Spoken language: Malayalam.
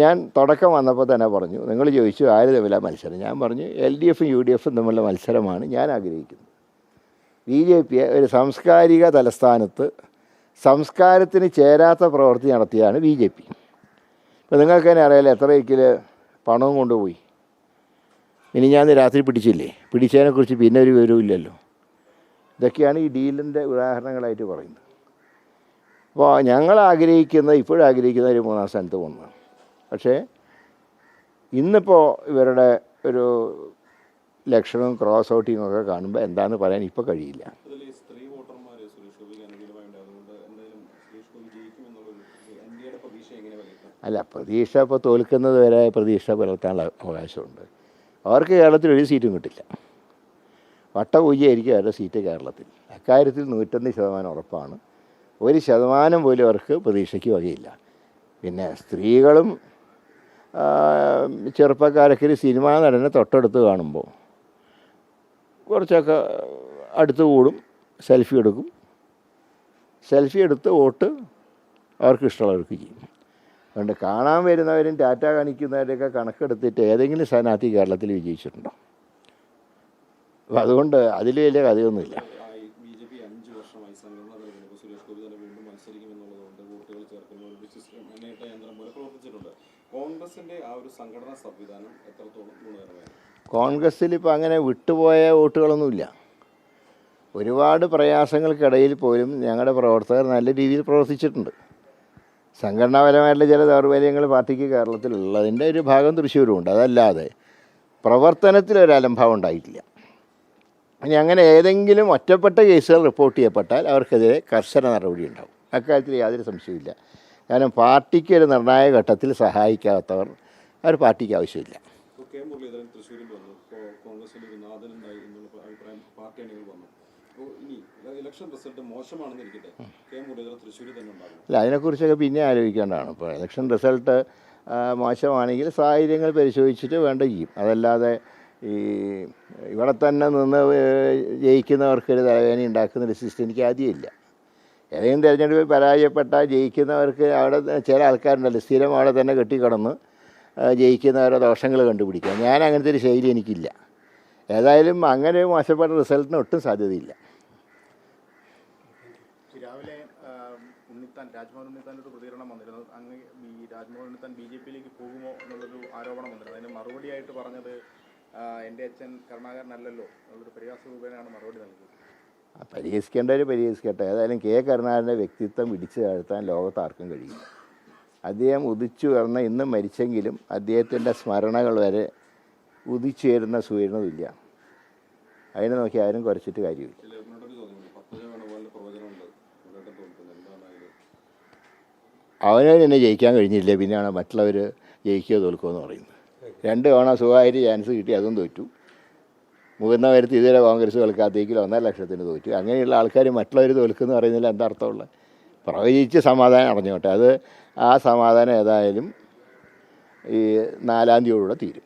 ഞാൻ തുടക്കം വന്നപ്പോൾ തന്നെ പറഞ്ഞു നിങ്ങൾ ചോദിച്ചു ആര് തമ്മിലാണ് മത്സരം? ഞാൻ പറഞ്ഞു എൽ ഡി എഫും യു ഡി എഫും തമ്മിലുള്ള മത്സരമാണ് ഞാൻ ആഗ്രഹിക്കുന്നത്. ബി ജെ പിയെ ഒരു സാംസ്കാരിക തലസ്ഥാനത്ത് സംസ്കാരത്തിന് ചേരാത്ത പ്രവൃത്തി നടത്തിയാണ് ബി ജെ പി. ഇപ്പോൾ നിങ്ങൾക്ക് തന്നെ അറിയാലോ എത്ര വീക്കിൽ പണവും കൊണ്ടുപോയി. ഇനി ഞാൻ രാത്രി പിടിച്ചില്ലേ? പിടിച്ചതിനെക്കുറിച്ച് പിന്നെ ഒരു വിവരവുമില്ലല്ലോ ഇതൊക്കെയാണ് ഈ ഡീലിന്റെ ഉദാഹരണങ്ങളായിട്ട് പറയുന്നത്. അപ്പോൾ ഞങ്ങൾ ആഗ്രഹിക്കുന്ന ഇപ്പോഴും ആഗ്രഹിക്കുന്ന ഒരു മൂന്നാം സ്ഥാനത്ത് പോകുന്നതാണ് പക്ഷേ ഇന്നിപ്പോൾ ഇവരുടെ ഒരു ലക്ഷണവും ക്രോസ് ഔട്ടിങ്ങും ഒക്കെ കാണുമ്പോൾ എന്താണെന്ന് പറയാൻ ഇപ്പോൾ കഴിയില്ല. അല്ല പ്രതീക്ഷ ഇപ്പോൾ തോൽക്കുന്നത് വരെ പ്രതീക്ഷ പുലർത്താനുള്ള അവകാശമുണ്ട്. അവർക്ക് കേരളത്തിൽ ഒരു സീറ്റും കിട്ടില്ല. വട്ടപൂജയായിരിക്കും അവരുടെ സീറ്റ് കേരളത്തിൽ. അക്കാര്യത്തിൽ നൂറ്റൊന്ന് ശതമാനം ഉറപ്പാണ്. ഒരു ശതമാനം പോലും അവർക്ക് പ്രതീക്ഷയ്ക്ക് വകയില്ല. പിന്നെ സ്ത്രീകളും ചെറുപ്പക്കാരൊക്കെ ഒരു സിനിമാ നടനെ തൊട്ടടുത്ത് കാണുമ്പോൾ കുറച്ചൊക്കെ അടുത്ത് കൂടും സെൽഫി എടുക്കും. സെൽഫി എടുത്ത് വോട്ട് അവർക്ക് ഇഷ്ടമുള്ളവർക്ക് ചെയ്യും. അതുകൊണ്ട് കാണാൻ വരുന്നവരും ടാറ്റ കാണിക്കുന്നവരെയൊക്കെ കണക്കെടുത്തിട്ട് ഏതെങ്കിലും സ്ഥാനാർത്ഥി കേരളത്തിൽ വിജയിച്ചിട്ടുണ്ടോ? അപ്പോൾ അതുകൊണ്ട് അതിൽ വലിയ കഥയൊന്നുമില്ല. കോൺഗ്രസിന്റെ ആ ഒരു സംഘടനാ സംവിധാനം എത്രത്തോളം ഗുണകരമായിരുന്നു? കോൺഗ്രസ്സിൽ ഇപ്പോൾ അങ്ങനെ വിട്ടുപോയ വോട്ടുകളൊന്നുമില്ല. ഒരുപാട് പ്രയാസങ്ങൾക്കിടയിൽ പോലും ഞങ്ങളുടെ പ്രവർത്തകർ നല്ല രീതിയിൽ പ്രവർത്തിച്ചിട്ടുണ്ട്. സംഘടനാപരമായിട്ടുള്ള ചില ദൗർബല്യങ്ങൾ പാർട്ടിക്ക് കേരളത്തിലുള്ളതിന്റെ ഒരു ഭാഗം തൃശ്ശൂരുമുണ്ട്. അതല്ലാതെ പ്രവർത്തനത്തിൽ ഒരു ഉണ്ടായിട്ടില്ല. ഇനി അങ്ങനെ ഏതെങ്കിലും ഒറ്റപ്പെട്ട കേസുകൾ റിപ്പോർട്ട് ചെയ്യപ്പെട്ടാൽ അവർക്കെതിരെ കർശന നടപടി ഉണ്ടാവും. അക്കാര്യത്തിൽ യാതൊരു സംശയമില്ല കാരണം പാർട്ടിക്ക് ഒരു നിർണായക ഘട്ടത്തിൽ സഹായിക്കാത്തവർ അവർ പാർട്ടിക്ക് ആവശ്യമില്ല. അല്ല അതിനെക്കുറിച്ചൊക്കെ പിന്നെ ആലോചിക്കേണ്ടതാണ്. ഇപ്പോൾ ഇലക്ഷൻ റിസൾട്ട് മോശമാണെങ്കിൽ സാഹചര്യങ്ങൾ പരിശോധിച്ചിട്ട് വേണ്ട ചെയ്യും. അതല്ലാതെ ഈ ഇവിടെ തന്നെ നിന്ന് ജയിക്കുന്നവർക്കൊരു തലവേദന ഉണ്ടാക്കുന്ന ഒരു സിസ്റ്റം എനിക്ക് ആദ്യമില്ല. ഏതെങ്കിലും തിരഞ്ഞെടുപ്പിൽ പരാജയപ്പെട്ടാൽ ജയിക്കുന്നവർക്ക് അവിടെ ചില ആൾക്കാരുണ്ടല്ലോ സ്ഥിരം അവിടെ തന്നെ കെട്ടിക്കിടന്ന് ജയിക്കുന്നവരുടെ ജയിക്കുന്നവരെ ദോഷങ്ങൾ കണ്ടുപിടിക്കുക. ഞാൻ അങ്ങനത്തെ ഒരു ശൈലി എനിക്കില്ല. ഏതായാലും അങ്ങനെ മോശപ്പെട്ട റിസൾട്ടിന് ഒട്ടും സാധ്യതയില്ല. രാവിലെ പ്രതികരണം വന്നിരുന്നു. മറുപടിയായിട്ട് പറഞ്ഞത് എന്റെ അച്ഛൻ കരുണാകരനല്ലല്ലോ എന്നുള്ളൊരു പരിഹാസ രൂപേണയാണ് മറുപടി നൽകിയത്. പരിഹസിക്കേണ്ടവർ പരിഹസിക്കട്ടെ. ഏതായാലും കെ കരുണാകരന്റെ വ്യക്തിത്വം ഇടിച്ചു താഴ്ത്താൻ ലോകത്ത് ആർക്കും കഴിയും അദ്ദേഹം ഉദിച്ചു ഉയർന്ന ഇന്നും മരിച്ചെങ്കിലും അദ്ദേഹത്തിന്റെ സ്മരണകൾ വരെ ഉദിച്ചുയരുന്ന സൂര്യനുമില്ല അതിനെ നോക്കി ആരും കുറച്ചിട്ട് കാര്യമില്ല. അവനവന് തന്നെ ജയിക്കാൻ കഴിഞ്ഞില്ല? പിന്നെയാണ് മറ്റുള്ളവർ ജയിക്കുകയോ തോൽക്കുകയോ എന്ന് പറയുന്നത്. രണ്ട് തവണ സുഖമായിട്ട് ചാൻസ് കിട്ടി അതും തോറ്റു. മുതിർന്ന വരുത്തി ഇതുവരെ കോൺഗ്രസ് തോൽക്കാത്തേക്കിലും ഒന്നര ലക്ഷത്തിന് തോറ്റു. അങ്ങനെയുള്ള ആൾക്കാർ മറ്റുള്ളവർ തോൽക്കുന്നു പറയുന്നതിൽ എന്താ അർത്ഥമുള്ളത് പ്രവചിച്ച് സമാധാനം അടഞ്ഞോട്ടെ അത് ആ സമാധാനം ഏതായാലും ഈ നാലാം തീയതിയോടുകൂടെ തീരും.